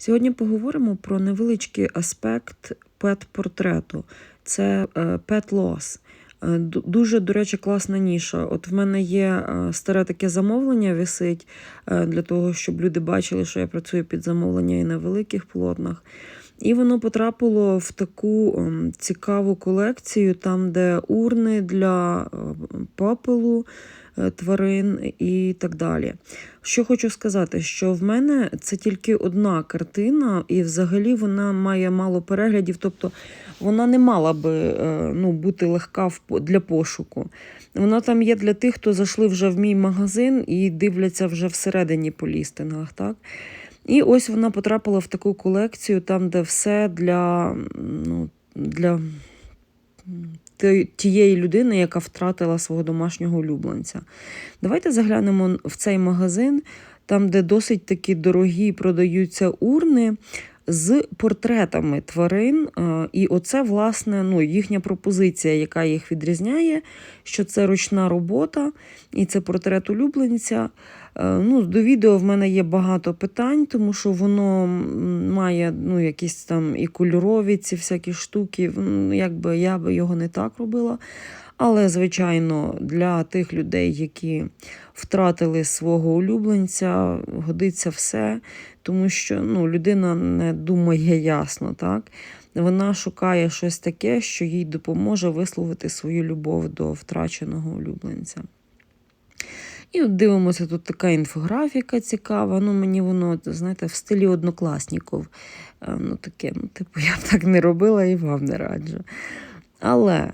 Сьогодні поговоримо про невеличкий аспект пет-портрету. Це е, pet loss. Е, Дуже, до речі, класна ніша. От в мене є е, старе таке замовлення висить для того, щоб люди бачили, що я працюю під замовлення і на великих полотнах. І воно потрапило в таку ем, цікаву колекцію, там, де урни для попелу, тварин і так далі. Що хочу сказати, що в мене це тільки одна картина, і взагалі вона має мало переглядів, тобто вона не мала би е, ну, бути легка для пошуку. Вона там є для тих, хто зайшли вже в мій магазин і дивляться вже всередині по лістингах. Так? І ось вона потрапила в таку колекцію, там, де все для, ну, для тієї людини, яка втратила свого домашнього улюбленця. Давайте заглянемо в цей магазин, там, де досить такі дорогі продаються урни з портретами тварин. Е, І оце, власне, ну, їхня пропозиція, яка їх відрізняє, що це ручна робота і це портрет улюбленця. Е, Ну, до відео в мене є багато питань, тому що воно має ну, якісь там і кольорові ці всякі штуки. М, Якби я би його не так робила. Але, звичайно, для тих людей, які втратили свого улюбленця, годиться все, тому що ну, людина не думає ясно, так? Вона шукає щось таке, що їй допоможе висловити свою любов до втраченого улюбленця. І от дивимося, тут така інфографіка цікава. Ну, мені воно, знаєте, в стилі однокласніків. Е, Ну, таке, ну, типу, я б так не робила і вам не раджу. Але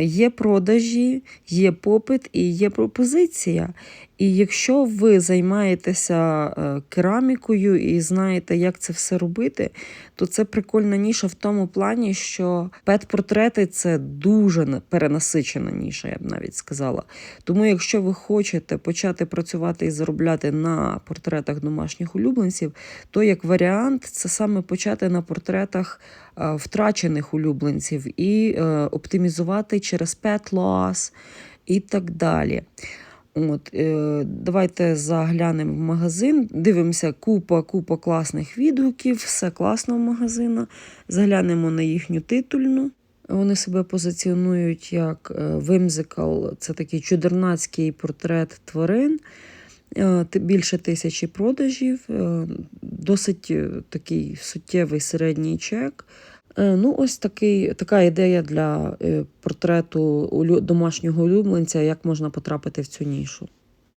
є продажі, є попит і є пропозиція. І якщо ви займаєтеся е, керамікою і знаєте, як це все робити, то це прикольна ніша в тому плані, що пет-портрети це дуже на- перенасичена ніша, я б навіть сказала. Тому, якщо ви хочете почати працювати і заробляти на портретах домашніх улюбленців, то як варіант це саме почати на портретах е, втрачених улюбленців і е, оптимізувати через loss і так далі. От, е, давайте заглянемо в магазин, дивимося купа, купа класних відгуків, все класно в магазину. Заглянемо на їхню титульну. Вони себе позиціонують як е, Whimsical, це такий чудернацький портрет тварин. Е, Більше тисячі продажів, е, досить е, такий суттєвий середній чек. Е, Ну, ось такий, така ідея для е, портрету домашнього улюбленця, як можна потрапити в цю нішу.